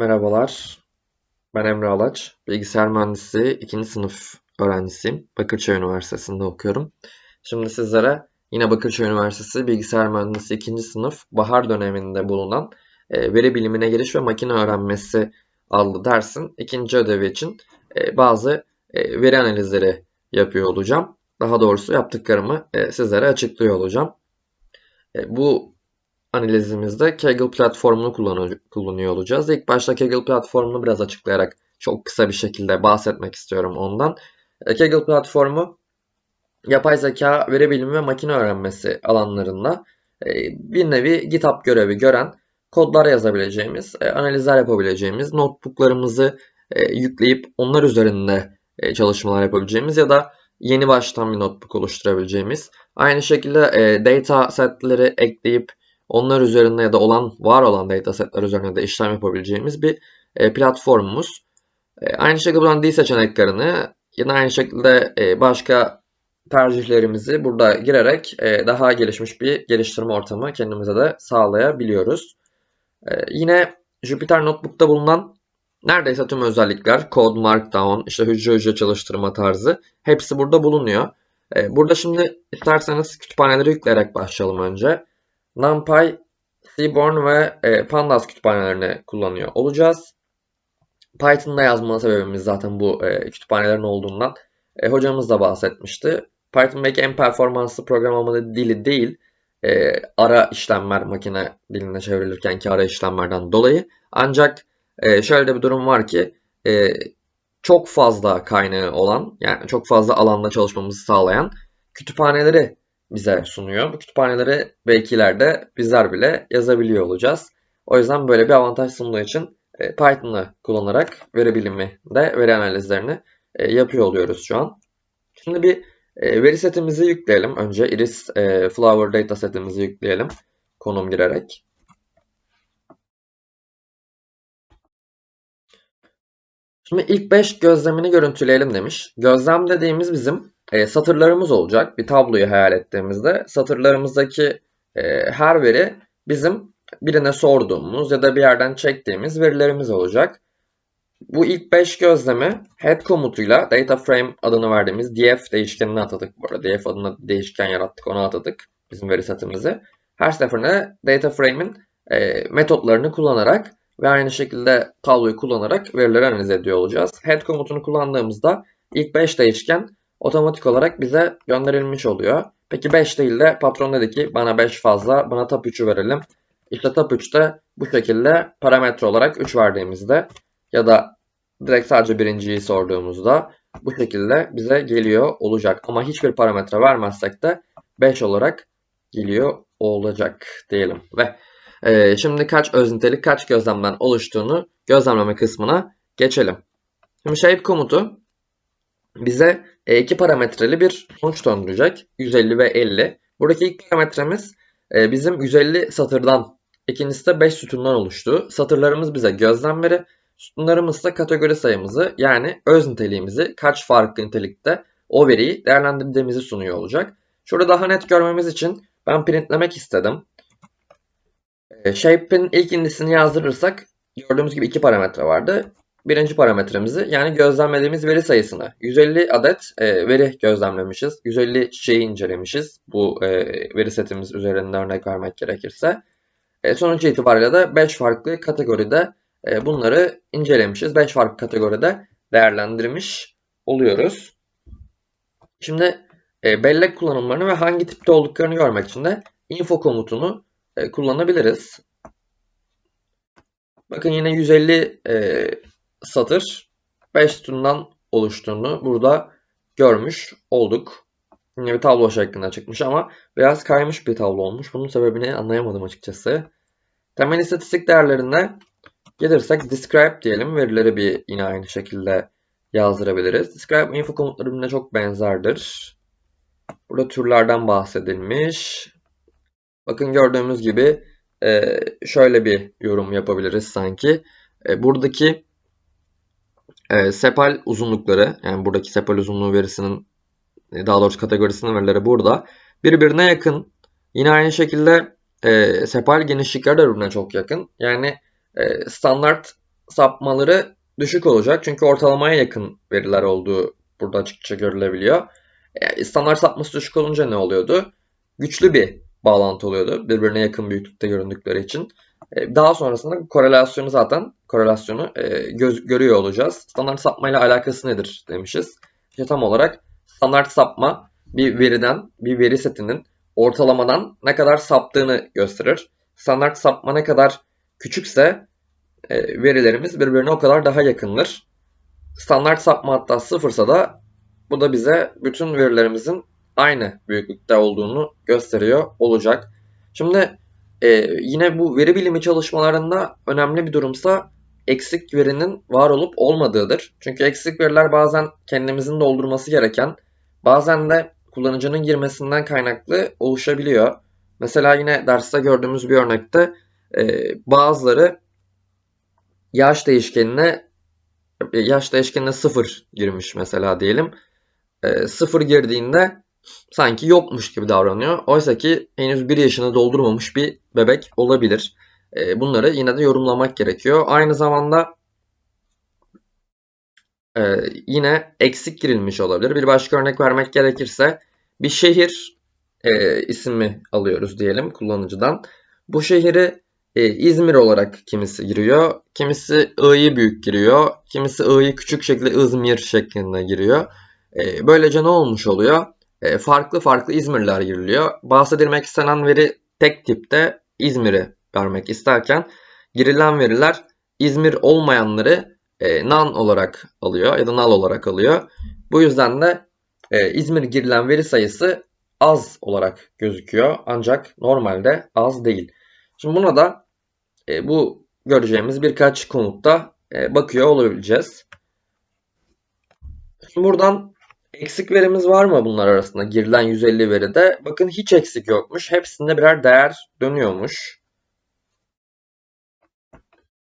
Merhabalar, ben Emre Alaç. Bilgisayar mühendisliği 2. sınıf öğrencisiyim. Bakırköy Üniversitesi'nde okuyorum. Şimdi sizlere yine Bakırköy Üniversitesi Bilgisayar Mühendisliği 2. sınıf bahar döneminde bulunan e, veri bilimine giriş ve makine öğrenmesi adlı dersin ikinci ödevi için e, bazı e, veri analizleri yapıyor olacağım. Daha doğrusu yaptıklarımı sizlere açıklıyor olacağım. Bu analizimizde Kaggle platformunu kullanıyor olacağız. İlk başta Kaggle platformunu biraz açıklayarak çok kısa bir şekilde bahsetmek istiyorum ondan. E, Kaggle platformu yapay zeka, veri bilimi ve makine öğrenmesi alanlarında e, bir nevi GitHub görevi gören kodlar yazabileceğimiz, e, analizler yapabileceğimiz, notebooklarımızı yükleyip onlar üzerinde çalışmalar yapabileceğimiz ya da yeni baştan bir notebook oluşturabileceğimiz, aynı şekilde data setleri ekleyip onlar üzerinde ya da olan var olan datasetler üzerinde de işlem yapabileceğimiz bir e, platformumuz. E, aynı şekilde buradan dil seçeneklerini yine aynı şekilde e, başka tercihlerimizi burada girerek e, daha gelişmiş bir geliştirme ortamı kendimize de sağlayabiliyoruz. E, yine Jupyter Notebook'ta bulunan neredeyse tüm özellikler, Code Markdown, işte hücre hücre çalıştırma tarzı hepsi burada bulunuyor. E, burada şimdi isterseniz kütüphaneleri yükleyerek başlayalım önce. NumPy, Seaborn ve e, Pandas kütüphanelerini kullanıyor olacağız. Python'da yazma sebebimiz zaten bu e, kütüphanelerin olduğundan. E, hocamız da bahsetmişti. Python belki en performanslı programlama dili değil. E, ara işlemler makine diline çevrilirken ki ara işlemlerden dolayı. Ancak e, şöyle bir durum var ki e, çok fazla kaynağı olan yani çok fazla alanda çalışmamızı sağlayan kütüphaneleri bize sunuyor. Bu kütüphaneleri belki ileride bizler bile yazabiliyor olacağız. O yüzden böyle bir avantaj sunduğu için e, Python'ı kullanarak veri bilimi de veri analizlerini e, yapıyor oluyoruz şu an. Şimdi bir e, veri setimizi yükleyelim. Önce Iris Flower data setimizi yükleyelim. Konum girerek. Şimdi ilk 5 gözlemini görüntüleyelim demiş. Gözlem dediğimiz bizim e, satırlarımız olacak. Bir tabloyu hayal ettiğimizde satırlarımızdaki e, her veri bizim birine sorduğumuz ya da bir yerden çektiğimiz verilerimiz olacak. Bu ilk 5 gözlemi head komutuyla data frame adını verdiğimiz df değişkenine atadık. Bu arada df adına değişken yarattık ona atadık bizim veri setimizi. Her seferinde data frame'in e, metotlarını kullanarak ve aynı şekilde tabloyu kullanarak verileri analiz ediyor olacağız. Head komutunu kullandığımızda ilk 5 değişken otomatik olarak bize gönderilmiş oluyor. Peki 5 değil de patron dedi ki bana 5 fazla bana tap 3'ü verelim. İşte tap 3'te bu şekilde parametre olarak 3 verdiğimizde ya da direkt sadece birinciyi sorduğumuzda bu şekilde bize geliyor olacak. Ama hiçbir parametre vermezsek de 5 olarak geliyor olacak diyelim. Ve e, şimdi kaç öznitelik kaç gözlemden oluştuğunu gözlemleme kısmına geçelim. Şimdi shape komutu bize e, iki parametreli bir sonuç döndürecek. 150 ve 50. Buradaki ilk parametremiz e, bizim 150 satırdan, ikincisi de 5 sütundan oluştu. Satırlarımız bize gözlem veri, sütunlarımız ise kategori sayımızı yani öz niteliğimizi kaç farklı nitelikte o veriyi değerlendirdiğimizi sunuyor olacak. Şurada daha net görmemiz için ben printlemek istedim. E, shape'in ilk indisini yazdırırsak gördüğümüz gibi iki parametre vardı birinci parametremizi yani gözlemlediğimiz veri sayısını 150 adet e, veri gözlemlemişiz. 150 çiçeği incelemişiz. Bu e, veri setimiz üzerinde örnek vermek gerekirse. E, sonuç itibariyle de 5 farklı kategoride e, bunları incelemişiz. 5 farklı kategoride değerlendirmiş oluyoruz. Şimdi e, bellek kullanımlarını ve hangi tipte olduklarını görmek için de info komutunu e, kullanabiliriz. Bakın yine 150 e, satır 5 sütundan oluştuğunu burada görmüş olduk. Yine bir tablo şeklinde çıkmış ama biraz kaymış bir tablo olmuş. Bunun sebebini anlayamadım açıkçası. Temel istatistik değerlerinde gelirsek describe diyelim. Verileri bir yine aynı şekilde yazdırabiliriz. Describe info komutları birbirine çok benzerdir. Burada türlerden bahsedilmiş. Bakın gördüğümüz gibi şöyle bir yorum yapabiliriz sanki. Buradaki e, sepal uzunlukları yani buradaki sepal uzunluğu verisinin e, daha doğrusu kategorisinin verileri burada. Birbirine yakın. Yine aynı şekilde e, sepal genişlikleri de birbirine çok yakın. Yani e, standart sapmaları düşük olacak. Çünkü ortalamaya yakın veriler olduğu burada açıkça görülebiliyor. E, standart sapması düşük olunca ne oluyordu? Güçlü bir bağlantı oluyordu. Birbirine yakın büyüklükte göründükleri için. E, daha sonrasında korelasyonu zaten korelasyonu e, göz, görüyor olacağız. Standart sapmayla alakası nedir demişiz. İşte tam olarak standart sapma bir veriden, bir veri setinin ortalamadan ne kadar saptığını gösterir. Standart sapma ne kadar küçükse e, verilerimiz birbirine o kadar daha yakındır. Standart sapma hatta sıfırsa da bu da bize bütün verilerimizin aynı büyüklükte olduğunu gösteriyor olacak. Şimdi e, yine bu veri bilimi çalışmalarında önemli bir durumsa eksik verinin var olup olmadığıdır. Çünkü eksik veriler bazen kendimizin doldurması gereken, bazen de kullanıcının girmesinden kaynaklı oluşabiliyor. Mesela yine derste gördüğümüz bir örnekte e, bazıları yaş değişkenine yaş değişkenine 0 girmiş mesela diyelim. E, 0 girdiğinde sanki yokmuş gibi davranıyor. Oysa ki henüz 1 yaşını doldurmamış bir bebek olabilir. E, bunları yine de yorumlamak gerekiyor. Aynı zamanda e, yine eksik girilmiş olabilir. Bir başka örnek vermek gerekirse bir şehir e, ismi alıyoruz diyelim kullanıcıdan. Bu şehri İzmir olarak kimisi giriyor. Kimisi I'yi büyük giriyor. Kimisi I'yi küçük şekilde İzmir şeklinde giriyor. Böylece ne olmuş oluyor? E, farklı farklı İzmirler giriliyor. Bahsedilmek istenen veri tek tipte İzmir'i vermek isterken girilen veriler İzmir olmayanları e, non olarak alıyor ya da null olarak alıyor. Bu yüzden de e, İzmir girilen veri sayısı az olarak gözüküyor. Ancak normalde az değil. Şimdi buna da e, bu göreceğimiz birkaç komutta e, bakıyor olabileceğiz. Şimdi buradan eksik verimiz var mı bunlar arasında girilen 150 veride? Bakın hiç eksik yokmuş. Hepsinde birer değer dönüyormuş.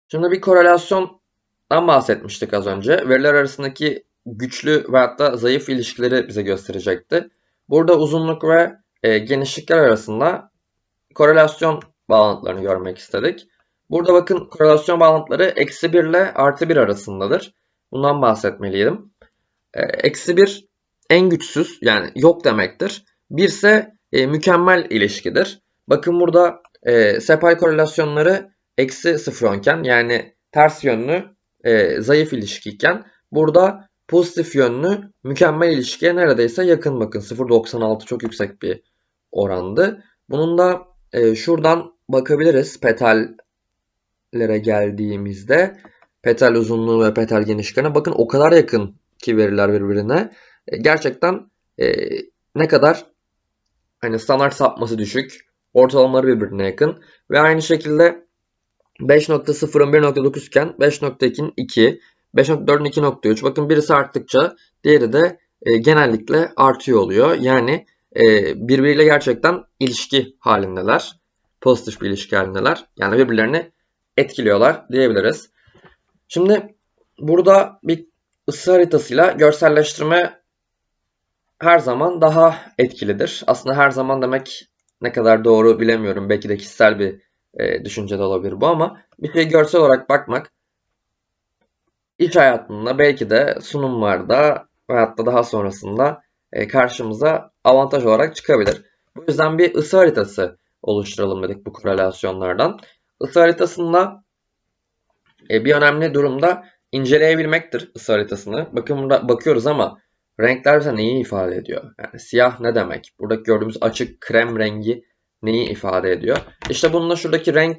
Şimdi bir korelasyondan bahsetmiştik az önce. Veriler arasındaki güçlü ve hatta zayıf ilişkileri bize gösterecekti. Burada uzunluk ve e, genişlikler arasında korelasyon bağlantılarını görmek istedik. Burada bakın korelasyon bağlantıları eksi 1 ile artı 1 arasındadır. Bundan bahsetmeliydim. E, eksi 1 en güçsüz yani yok demektir. 1 ise e, mükemmel ilişkidir. Bakın burada e, sepay korelasyonları eksi 0 iken yani ters yönlü e, zayıf ilişkiyken burada pozitif yönlü mükemmel ilişkiye neredeyse yakın bakın 0.96 çok yüksek bir orandı. Bunun da e, şuradan bakabiliriz petallere geldiğimizde petal uzunluğu ve petal genişliğine bakın o kadar yakın ki veriler birbirine. E, gerçekten e, ne kadar hani standart sapması düşük, ortalamaları birbirine yakın ve aynı şekilde 5.0'ın 1.9 iken 5.2'nin 2, 5.4'ün 2.3. Bakın birisi arttıkça diğeri de e, genellikle artıyor oluyor. Yani e, birbiriyle gerçekten ilişki halindeler. Pozitif bir ilişki halindeler. Yani birbirlerini etkiliyorlar diyebiliriz. Şimdi burada bir ısı haritasıyla görselleştirme her zaman daha etkilidir. Aslında her zaman demek ne kadar doğru bilemiyorum. Belki de kişisel bir e, düşünce de olabilir bu ama bir şey görsel olarak bakmak iç hayatında belki de sunumlarda ve hatta daha sonrasında e, karşımıza avantaj olarak çıkabilir. Bu yüzden bir ısı haritası oluşturalım dedik bu korelasyonlardan. Isı haritasında e, bir önemli durumda inceleyebilmektir ısı haritasını. Bakın burada bakıyoruz ama renkler bize neyi ifade ediyor? Yani siyah ne demek? Buradaki gördüğümüz açık krem rengi neyi ifade ediyor? İşte bununla şuradaki renk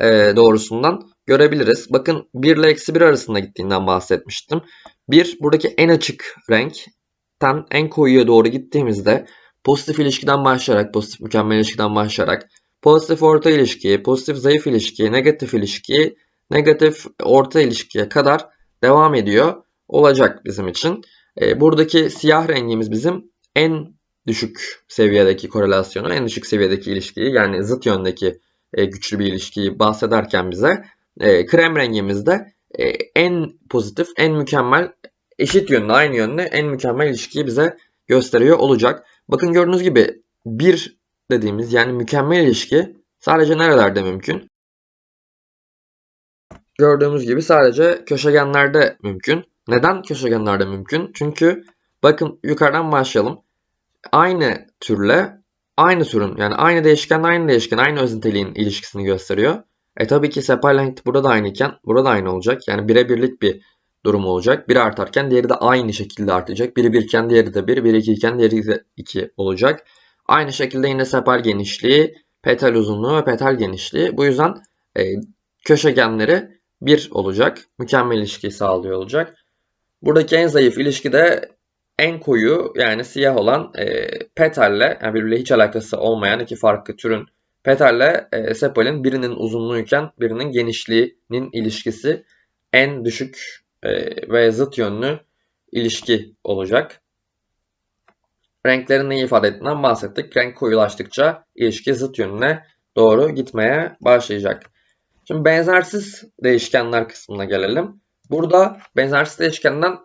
e, doğrusundan görebiliriz. Bakın 1 ile eksi 1 arasında gittiğinden bahsetmiştim. 1 buradaki en açık renkten en koyuya doğru gittiğimizde pozitif ilişkiden başlayarak, pozitif mükemmel ilişkiden başlayarak pozitif orta ilişki, pozitif zayıf ilişki, negatif ilişki, negatif orta ilişkiye kadar devam ediyor olacak bizim için. E, buradaki siyah rengimiz bizim en düşük seviyedeki korelasyonu, en düşük seviyedeki ilişkiyi yani zıt yöndeki e, güçlü bir ilişkiyi bahsederken bize e, krem rengimizde e, en pozitif, en mükemmel, eşit yönlü, aynı yönlü en mükemmel ilişkiyi bize gösteriyor olacak. Bakın gördüğünüz gibi bir dediğimiz yani mükemmel ilişki sadece nerelerde mümkün? gördüğümüz gibi sadece köşegenlerde mümkün. Neden köşegenlerde mümkün? Çünkü bakın yukarıdan başlayalım. Aynı türle aynı türün yani aynı değişken aynı değişken aynı öz niteliğin ilişkisini gösteriyor. E tabii ki sepal length burada da aynıyken burada da aynı olacak. Yani birebirlik bir durum olacak. Biri artarken diğeri de aynı şekilde artacak. Biri birken diğeri de bir, biri iki iken diğeri de iki olacak. Aynı şekilde yine sepal genişliği, petal uzunluğu ve petal genişliği. Bu yüzden e, köşegenleri 1 olacak. Mükemmel ilişkiyi sağlıyor olacak. Buradaki en zayıf ilişki de en koyu yani siyah olan e, petalle yani birbiriyle hiç alakası olmayan iki farklı türün petalle e, sepalin birinin uzunluğuyken birinin genişliğinin ilişkisi en düşük e, ve zıt yönlü ilişki olacak. Renklerin neyi ifade ettiğinden bahsettik. Renk koyulaştıkça ilişki zıt yönüne doğru gitmeye başlayacak. Şimdi benzersiz değişkenler kısmına gelelim. Burada benzersiz değişkenden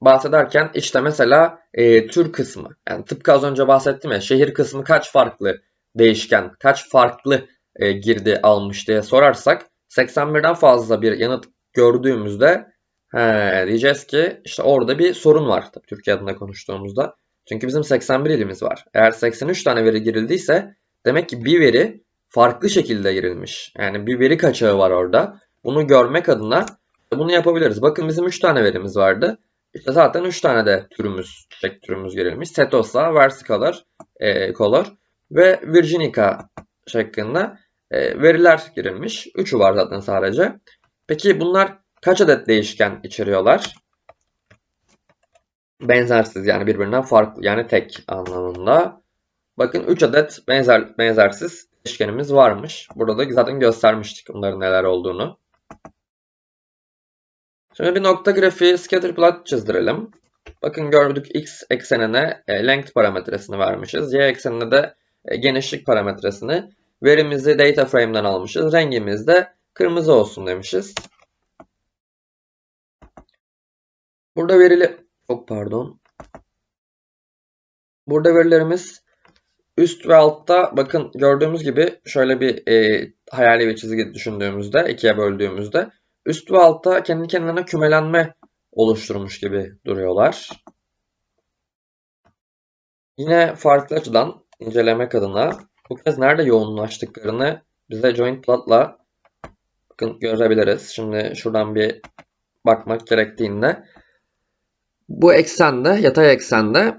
bahsederken işte mesela e, tür kısmı. Yani tıpkı az önce bahsettim ya şehir kısmı kaç farklı değişken, kaç farklı e, girdi almış diye sorarsak 81'den fazla bir yanıt gördüğümüzde he, diyeceğiz ki işte orada bir sorun var tabii Türkiye adına konuştuğumuzda. Çünkü bizim 81 ilimiz var. Eğer 83 tane veri girildiyse demek ki bir veri farklı şekilde girilmiş. Yani bir veri kaçağı var orada. Bunu görmek adına bunu yapabiliriz. Bakın bizim 3 tane verimiz vardı. İşte zaten 3 tane de türümüz, çiçek türümüz girilmiş. Setosa, Versicolor, e, Color ve Virginica şeklinde e, veriler girilmiş. Üçü var zaten sadece. Peki bunlar kaç adet değişken içeriyorlar? Benzersiz yani birbirinden farklı yani tek anlamında. Bakın 3 adet benzer benzersiz değişkenimiz varmış. Burada da zaten göstermiştik bunların neler olduğunu. Şimdi bir nokta grafiği scatter plot çizdirelim. Bakın gördük x eksenine e, length parametresini vermişiz. Y eksenine de e, genişlik parametresini. Verimizi data frame'den almışız. Rengimiz de kırmızı olsun demişiz. Burada verili çok pardon. Burada verilerimiz üst ve altta bakın gördüğümüz gibi şöyle bir e, hayali bir çizgi düşündüğümüzde ikiye böldüğümüzde üst ve altta kendi kendilerine kümelenme oluşturmuş gibi duruyorlar. Yine farklı açıdan incelemek adına bu kez nerede yoğunlaştıklarını bize joint plot'la bakın görebiliriz. Şimdi şuradan bir bakmak gerektiğinde bu eksende, yatay eksende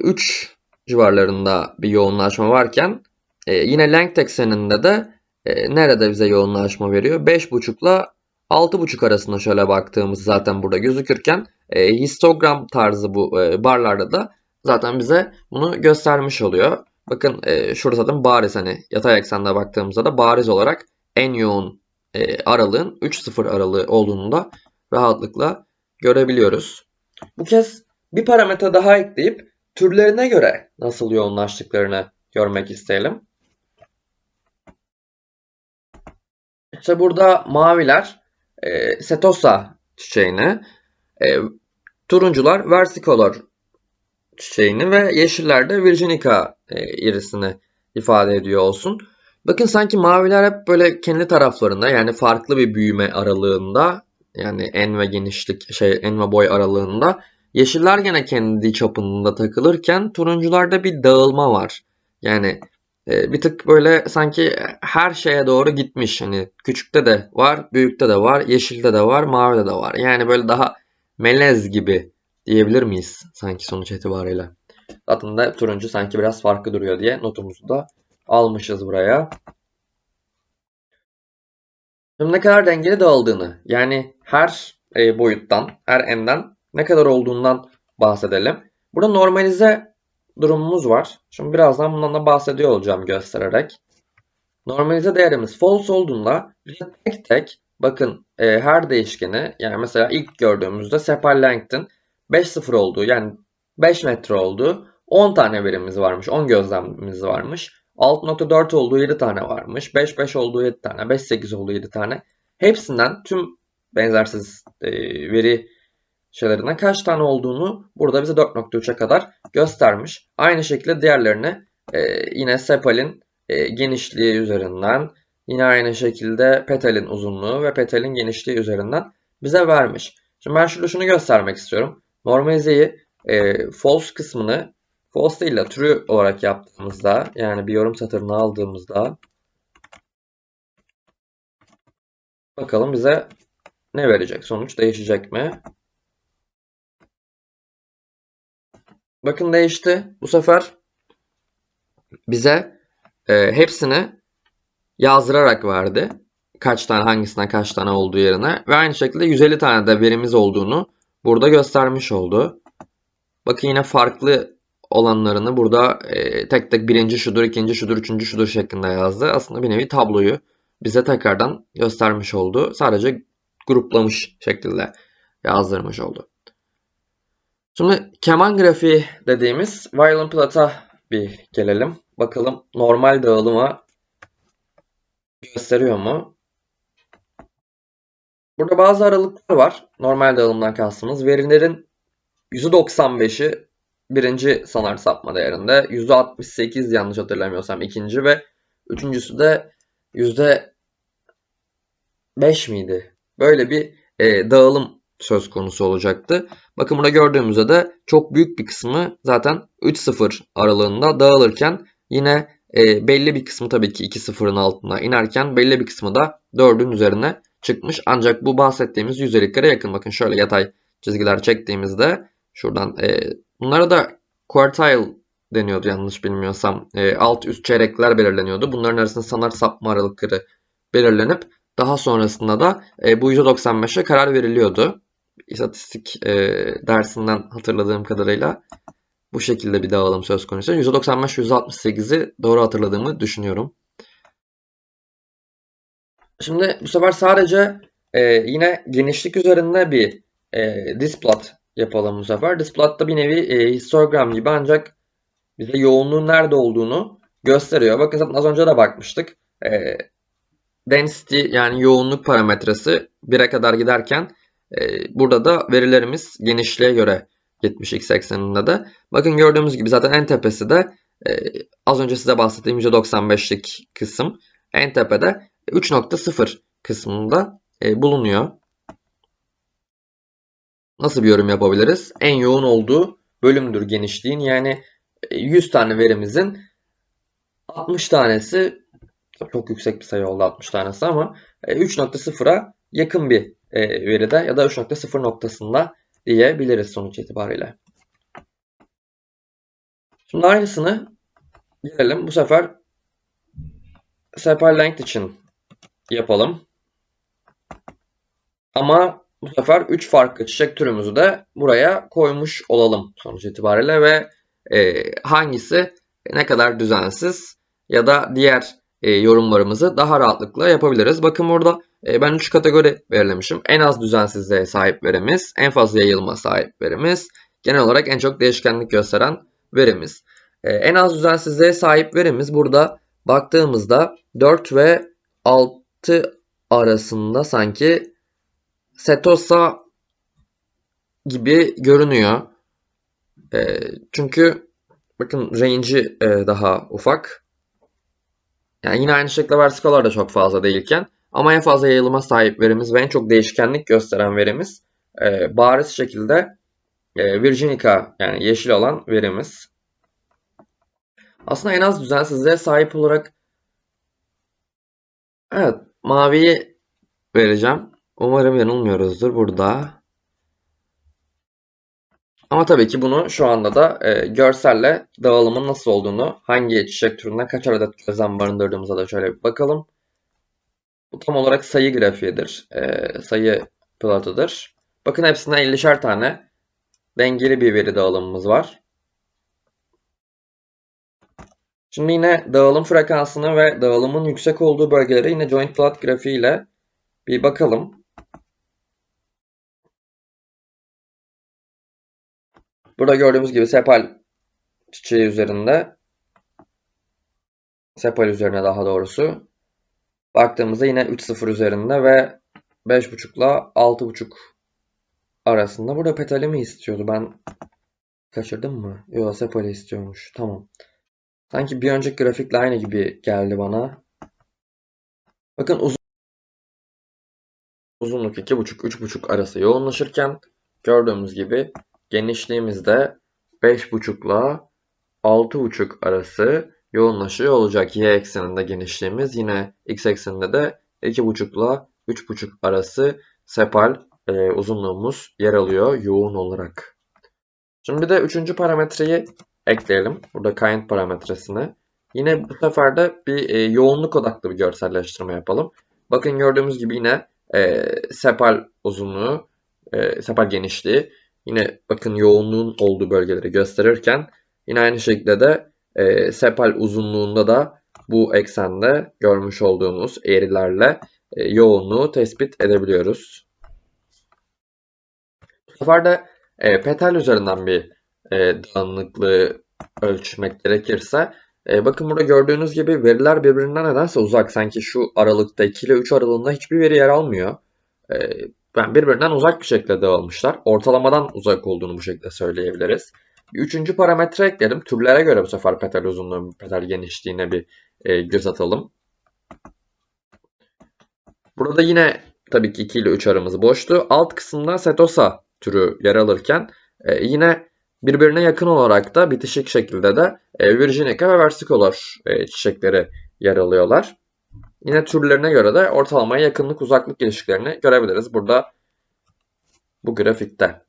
3 e, civarlarında bir yoğunlaşma varken e, yine length ekseninde de e, nerede bize yoğunlaşma veriyor? 5.5 ile 6.5 arasında şöyle baktığımız zaten burada gözükürken histogram tarzı bu barlarda da zaten bize bunu göstermiş oluyor. Bakın şurada zaten bariz hani yatay eksende baktığımızda da bariz olarak en yoğun aralığın 3-0 aralığı olduğunu da rahatlıkla görebiliyoruz. Bu kez bir parametre daha ekleyip türlerine göre nasıl yoğunlaştıklarını görmek isteyelim. İşte burada maviler e, setosa çiçeğini, e, turuncular versicolor çiçeğini ve yeşiller de virginica e, irisini ifade ediyor olsun. Bakın sanki maviler hep böyle kendi taraflarında yani farklı bir büyüme aralığında yani en ve genişlik şey en ve boy aralığında. Yeşiller gene kendi çapında takılırken turuncularda bir dağılma var. Yani bir tık böyle sanki her şeye doğru gitmiş. Hani küçükte de var, büyükte de var, yeşilde de var, mavide de var. Yani böyle daha melez gibi diyebilir miyiz sanki sonuç itibariyle. Zaten de turuncu sanki biraz farklı duruyor diye notumuzu da almışız buraya. Şimdi ne kadar dengeli dağıldığını yani her e, boyuttan, her n'den ne kadar olduğundan bahsedelim. Burada normalize durumumuz var. Şimdi birazdan bundan da bahsediyor olacağım göstererek. Normalize değerimiz false olduğunda bize tek tek bakın e, her değişkeni yani mesela ilk gördüğümüzde sepal length'in 5 sıfır olduğu yani 5 metre olduğu 10 tane verimiz varmış. 10 gözlemimiz varmış. 6.4 olduğu 7 tane varmış. 5.5 olduğu 7 tane. 5.8 olduğu 7 tane. Hepsinden tüm benzersiz e, veri şeylerinden kaç tane olduğunu burada bize 4.3'e kadar göstermiş. Aynı şekilde diğerlerini e, yine sepalin e, genişliği üzerinden yine aynı şekilde petalin uzunluğu ve petalin genişliği üzerinden bize vermiş. Şimdi ben şurada şunu göstermek istiyorum. Normalizeyi e, false kısmını false değil de true olarak yaptığımızda yani bir yorum satırını aldığımızda bakalım bize ne verecek? Sonuç değişecek mi? Bakın değişti. Bu sefer bize e, hepsini yazdırarak verdi. Kaç tane hangisine kaç tane olduğu yerine. Ve aynı şekilde 150 tane de verimiz olduğunu burada göstermiş oldu. Bakın yine farklı olanlarını burada e, tek tek birinci şudur, ikinci şudur, üçüncü şudur şeklinde yazdı. Aslında bir nevi tabloyu bize tekrardan göstermiş oldu. Sadece gruplamış şekilde yazdırmış oldu. Şimdi keman grafiği dediğimiz violin plata bir gelelim. Bakalım normal dağılımı gösteriyor mu? Burada bazı aralıklar var. Normal dağılımdan kastımız. Verilerin %95'i birinci sanar sapma değerinde. %68 yanlış hatırlamıyorsam ikinci ve üçüncüsü de %5 miydi? Böyle bir e, dağılım söz konusu olacaktı. Bakın burada gördüğümüzde de çok büyük bir kısmı zaten 3-0 aralığında dağılırken yine e, belli bir kısmı tabii ki 2-0'ın altına inerken belli bir kısmı da 4'ün üzerine çıkmış. Ancak bu bahsettiğimiz yüzdeliklere yakın. Bakın şöyle yatay çizgiler çektiğimizde şuradan e, bunlara da quartile deniyordu yanlış bilmiyorsam. E, alt üst çeyrekler belirleniyordu. Bunların arasında sanat sapma aralıkları belirlenip daha sonrasında da e, bu %95'e karar veriliyordu. İstatistik e, dersinden hatırladığım kadarıyla bu şekilde bir dağılım söz konusu. %95-%68'i doğru hatırladığımı düşünüyorum. Şimdi bu sefer sadece e, yine genişlik üzerinde bir e, displat yapalım bu sefer. Displatta bir nevi e, histogram gibi ancak bize yoğunluğun nerede olduğunu gösteriyor. Bakın zaten az önce de bakmıştık. E, density yani yoğunluk parametresi 1'e kadar giderken burada da verilerimiz genişliğe göre 70x ekseninde de. Bakın gördüğümüz gibi zaten en tepesi de e, az önce size bahsettiğim %95'lik kısım. En tepede 3.0 kısmında e, bulunuyor. Nasıl bir yorum yapabiliriz? En yoğun olduğu bölümdür genişliğin. Yani 100 tane verimizin 60 tanesi çok yüksek bir sayı oldu 60 tanesi ama 3.0'a yakın bir veride ya da 3.0 noktasında diyebiliriz sonuç itibariyle. Şimdi aynısını gelelim bu sefer sepal length için yapalım. Ama bu sefer 3 farklı çiçek türümüzü de buraya koymuş olalım sonuç itibariyle ve e, hangisi ne kadar düzensiz ya da diğer e, yorumlarımızı daha rahatlıkla yapabiliriz. Bakın burada e, ben 3 kategori belirlemişim. En az düzensizliğe sahip verimiz, en fazla yayılma sahip verimiz, genel olarak en çok değişkenlik gösteren verimiz. E, en az düzensizliğe sahip verimiz burada baktığımızda 4 ve 6 arasında sanki Setosa gibi görünüyor. E, çünkü bakın range'i e, daha ufak. Yani yine aynı şekilde versikalar da çok fazla değilken ama en fazla yayılıma sahip verimiz ve en çok değişkenlik gösteren verimiz e, bariz şekilde e, Virginica yani yeşil olan verimiz. Aslında en az düzensizliğe sahip olarak evet maviyi vereceğim. Umarım yanılmıyoruzdur burada. Ama tabii ki bunu şu anda da e, görselle dağılımın nasıl olduğunu, hangi çiçek türünden kaç adet gözlem barındırdığımıza da şöyle bir bakalım. Bu tam olarak sayı grafiğidir. E, sayı platıdır. Bakın hepsinden 50'şer tane dengeli bir veri dağılımımız var. Şimdi yine dağılım frekansını ve dağılımın yüksek olduğu bölgelere yine joint plot grafiği ile bir bakalım. Burada gördüğümüz gibi sepal çiçeği üzerinde sepal üzerine daha doğrusu baktığımızda yine 3.0 üzerinde ve 5.5 ile 6.5 arasında. Burada petali mi istiyordu? Ben kaçırdım mı? Yok sepali istiyormuş. Tamam. Sanki bir önceki grafikle aynı gibi geldi bana. Bakın uzun uzunluk 2,5-3,5 arası yoğunlaşırken gördüğümüz gibi genişliğimiz de 5,5 ile 6,5 arası yoğunlaşıyor olacak. Y ekseninde genişliğimiz yine x ekseninde de 2,5 ile 3,5 arası sepal e, uzunluğumuz yer alıyor yoğun olarak. Şimdi bir de üçüncü parametreyi ekleyelim. Burada kind parametresini. Yine bu sefer de bir e, yoğunluk odaklı bir görselleştirme yapalım. Bakın gördüğümüz gibi yine e, sepal uzunluğu, e, sepal genişliği yine bakın yoğunluğun olduğu bölgeleri gösterirken yine aynı şekilde de e, sepal uzunluğunda da bu eksende görmüş olduğumuz eğrilerle e, yoğunluğu tespit edebiliyoruz. Bu sefer de e, petal üzerinden bir e, dağınıklığı ölçmek gerekirse e, bakın burada gördüğünüz gibi veriler birbirinden nedense uzak. Sanki şu aralıkta 2 ile 3 aralığında hiçbir veri yer almıyor. E, yani birbirinden uzak bir şekilde dağılmışlar. Ortalamadan uzak olduğunu bu şekilde söyleyebiliriz. Üçüncü parametre ekledim. Türlere göre bu sefer petal uzunluğu, petal genişliğine bir e, göz atalım. Burada yine tabii ki 2 ile 3 aramız boştu. Alt kısımda setosa türü yer alırken e, yine birbirine yakın olarak da bitişik şekilde de e, Virginica ve Versicolor e, çiçekleri yer alıyorlar. Yine türlerine göre de ortalamaya yakınlık uzaklık ilişkilerini görebiliriz burada bu grafikte.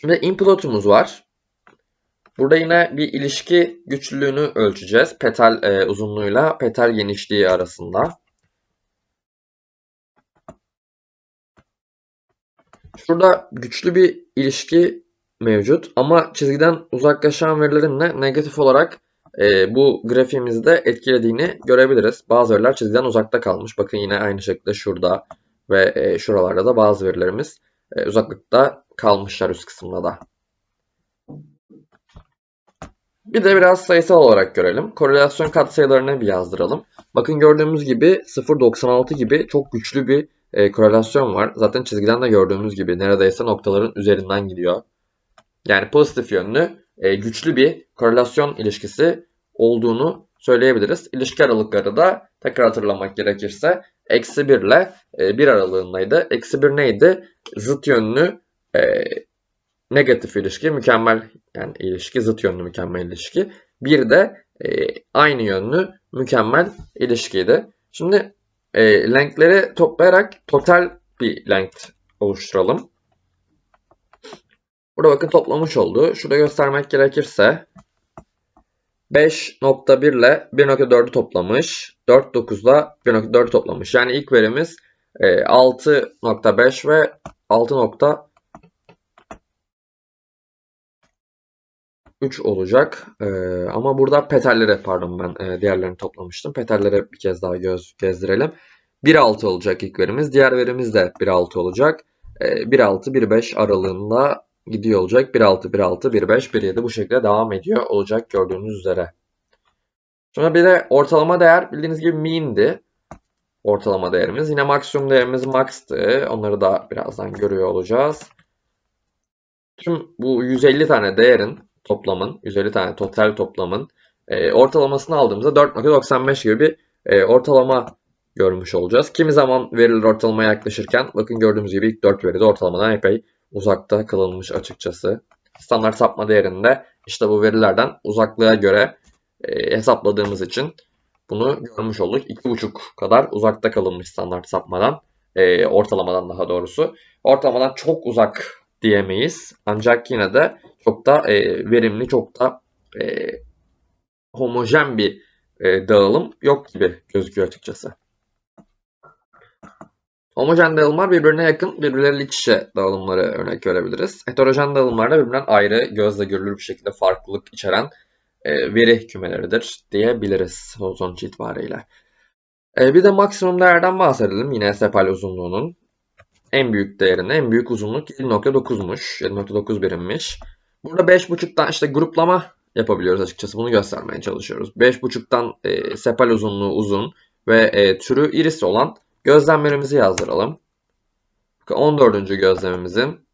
Şimdi inplotumuz var. Burada yine bir ilişki güçlülüğünü ölçeceğiz. Petal e, uzunluğuyla petal genişliği arasında. Şurada güçlü bir ilişki mevcut ama çizgiden uzaklaşan verilerin de negatif olarak e, bu grafiğimizde etkilediğini görebiliriz. Bazı veriler çizgiden uzakta kalmış. Bakın yine aynı şekilde şurada ve e, şuralarda da bazı verilerimiz e, uzaklıkta kalmışlar üst kısımda da. Bir de biraz sayısal olarak görelim. Korelasyon katsayılarını bir yazdıralım. Bakın gördüğümüz gibi 0.96 gibi çok güçlü bir e, korelasyon var. Zaten çizgiden de gördüğümüz gibi neredeyse noktaların üzerinden gidiyor. Yani pozitif yönlü e, güçlü bir korelasyon ilişkisi olduğunu söyleyebiliriz. İlişki aralıkları da tekrar hatırlamak gerekirse eksi 1 ile e, 1 aralığındaydı. Eksi 1 neydi? Zıt yönlü e, negatif ilişki, mükemmel yani ilişki, zıt yönlü mükemmel ilişki. Bir de e, aynı yönlü mükemmel ilişkiydi. Şimdi e, length'leri toplayarak total bir length oluşturalım. Burada bakın toplamış oldu. Şurada göstermek gerekirse 5.1 ile 1.4'ü toplamış. 4.9 ile 1.4'ü toplamış. Yani ilk verimiz 6.5 ve 6.3 olacak. Ee, ama burada petalleri pardon ben e, diğerlerini toplamıştım. Petallere bir kez daha göz gezdirelim. 1.6 olacak ilk verimiz. Diğer verimiz de 1.6 olacak. Ee, 1.6-1.5 aralığında gidiyor olacak. 1.6, 1.6, 1.5, 1.7 bu şekilde devam ediyor olacak gördüğünüz üzere. Sonra bir de ortalama değer bildiğiniz gibi mean'di. Ortalama değerimiz. Yine maksimum değerimiz max'tı. Onları da birazdan görüyor olacağız. Tüm bu 150 tane değerin toplamın, 150 tane total toplamın e, ortalamasını aldığımızda 4.95 gibi bir e, ortalama görmüş olacağız. Kimi zaman veriler ortalamaya yaklaşırken bakın gördüğümüz gibi ilk 4 veride ortalamadan epey uzakta kalınmış açıkçası. Standart sapma değerinde işte bu verilerden uzaklığa göre e, hesapladığımız için bunu görmüş olduk. 2,5 kadar uzakta kalınmış standart sapmadan. E, ortalamadan daha doğrusu. Ortalamadan çok uzak diyemeyiz. Ancak yine de çok da e, verimli, çok da homojen bir dağılım yok gibi gözüküyor açıkçası. Homojen dağılımlar birbirine yakın, birbirleriyle iç içe dağılımları örnek verebiliriz. Heterojen dağılımlar birbirinden ayrı, gözle görülür bir şekilde farklılık içeren e, veri kümeleridir diyebiliriz sonuç itibariyle. E, bir de maksimum değerden bahsedelim. Yine sepal uzunluğunun en büyük değerini, en büyük uzunluk 7.9'muş. 7.9 birimmiş. Burada 5.5'tan işte gruplama yapabiliyoruz açıkçası. Bunu göstermeye çalışıyoruz. 5.5'tan e, sepal uzunluğu uzun ve e, türü iris olan Gözlemlerimizi yazdıralım. 14. gözlemimizin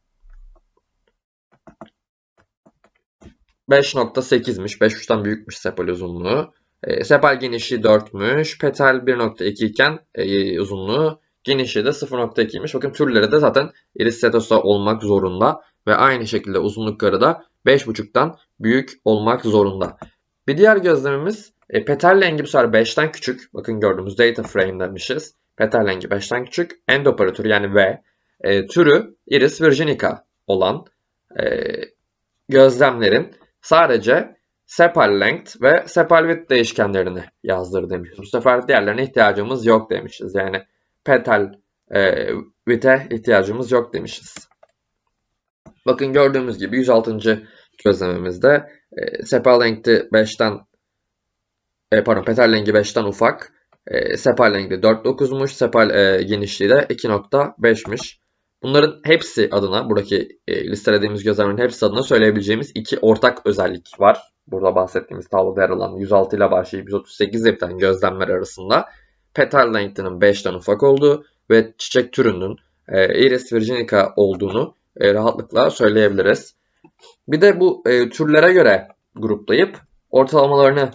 5.8'miş. 5 uçtan büyükmüş sepal uzunluğu. E, sepal genişliği 4'müş. Petal 1.2 iken e, uzunluğu genişliği de 0.2'ymiş. Bakın türleri de zaten iris setosa olmak zorunda ve aynı şekilde uzunlukları da 5.5'tan büyük olmak zorunda. Bir diğer gözlemimiz e, petal rengi bu sefer 5'ten küçük. Bakın gördüğümüz data frame demişiz. Petal rengi 5'ten küçük. End yani V. E, türü iris virginica olan e, gözlemlerin sadece sepal length ve sepal width değişkenlerini yazdır demişiz. Bu sefer diğerlerine ihtiyacımız yok demişiz. Yani petal e, width'e ihtiyacımız yok demişiz. Bakın gördüğümüz gibi 106. gözlemimizde e, sepal length'i 5'ten e, pardon petal lengthi 5'ten ufak. E, sepal lengthi 4.9'muş. Sepal e, genişliği de 2.5'miş. Bunların hepsi adına, buradaki e, listelediğimiz gözlemlerin hepsi adına söyleyebileceğimiz iki ortak özellik var. Burada bahsettiğimiz tabloda yer alan 106 ile başlayıp 138 biten gözlemler arasında petal length'inin 5'ten ufak olduğu ve çiçek türünün e, Iris virginica olduğunu e, rahatlıkla söyleyebiliriz. Bir de bu e, türlere göre gruplayıp ortalamalarını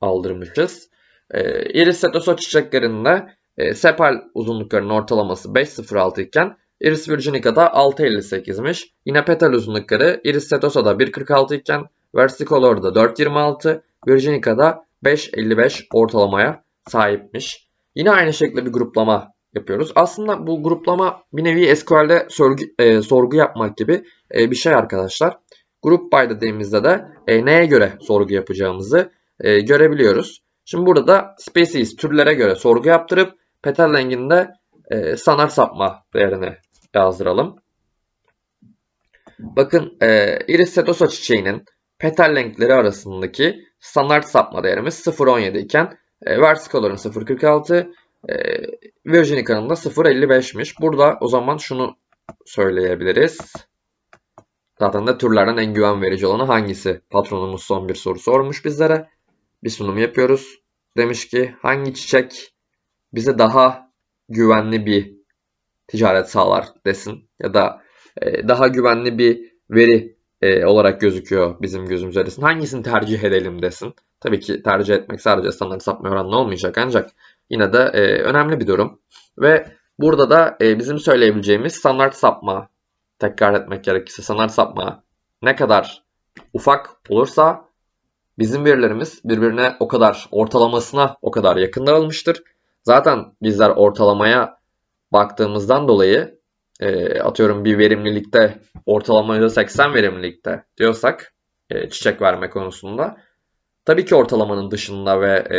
aldırmışız. E, Iris setosa çiçeklerinde e, sepal uzunluklarının ortalaması 5.06 iken Iris virginica'da 6.58'miş. Yine petal uzunlukları Iris setosa'da 1.46 iken versicolor'da 4.26, virginica'da 5.55 ortalamaya sahipmiş. Yine aynı şekilde bir gruplama yapıyoruz. Aslında bu gruplama bir nevi SQL'de sorgu, e, sorgu yapmak gibi e, bir şey arkadaşlar. Group by dediğimizde de e, neye göre sorgu yapacağımızı e, görebiliyoruz. Şimdi burada da species türlere göre sorgu yaptırıp petal renginde e, standart sapma değerini yazdıralım. Bakın e, Iris setosa çiçeğinin petal renkleri arasındaki standart sapma değerimiz 0.17 iken e, versicolor'un 0.46 e, Virginica'nın da 0.55'miş. Burada o zaman şunu söyleyebiliriz. Zaten de türlerden en güven verici olanı hangisi? Patronumuz son bir soru sormuş bizlere. Bir sunum yapıyoruz. Demiş ki hangi çiçek bize daha güvenli bir ticaret sağlar desin. Ya da e, daha güvenli bir veri e, olarak gözüküyor bizim gözümüze desin. Hangisini tercih edelim desin. Tabii ki tercih etmek sadece standart sapma oranla olmayacak ancak yine de e, önemli bir durum. Ve burada da e, bizim söyleyebileceğimiz standart sapma tekrar etmek gerekirse standart sapma ne kadar ufak olursa bizim verilerimiz birbirine o kadar ortalamasına o kadar yakın dağılmıştır. Zaten bizler ortalamaya baktığımızdan dolayı e, atıyorum bir verimlilikte ortalama %80 verimlilikte diyorsak e, çiçek verme konusunda tabii ki ortalamanın dışında ve e,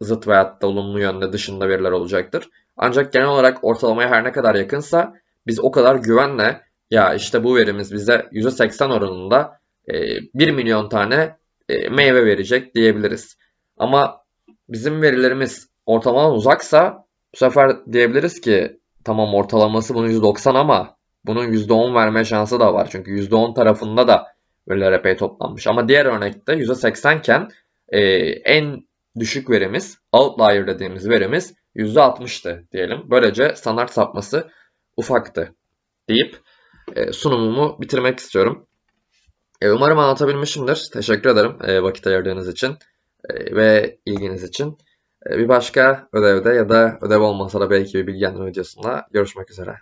zıt veyahut da olumlu yönde dışında veriler olacaktır. Ancak genel olarak ortalamaya her ne kadar yakınsa biz o kadar güvenle ya işte bu verimiz bize %80 oranında e, 1 milyon tane e, meyve verecek diyebiliriz. Ama bizim verilerimiz ortalamadan uzaksa bu sefer diyebiliriz ki tamam ortalaması bunun %90 ama bunun %10 verme şansı da var. Çünkü %10 tarafında da veriler epey toplanmış. Ama diğer örnekte %80 iken e, en düşük verimiz, outlier dediğimiz verimiz %60'tı diyelim. Böylece standart sapması ufaktı deyip e, sunumumu bitirmek istiyorum. E, umarım anlatabilmişimdir. Teşekkür ederim e, vakit ayırdığınız için e, ve ilginiz için. E, bir başka ödevde ya da ödev olmasa da belki bir bilgilendirme videosunda görüşmek üzere.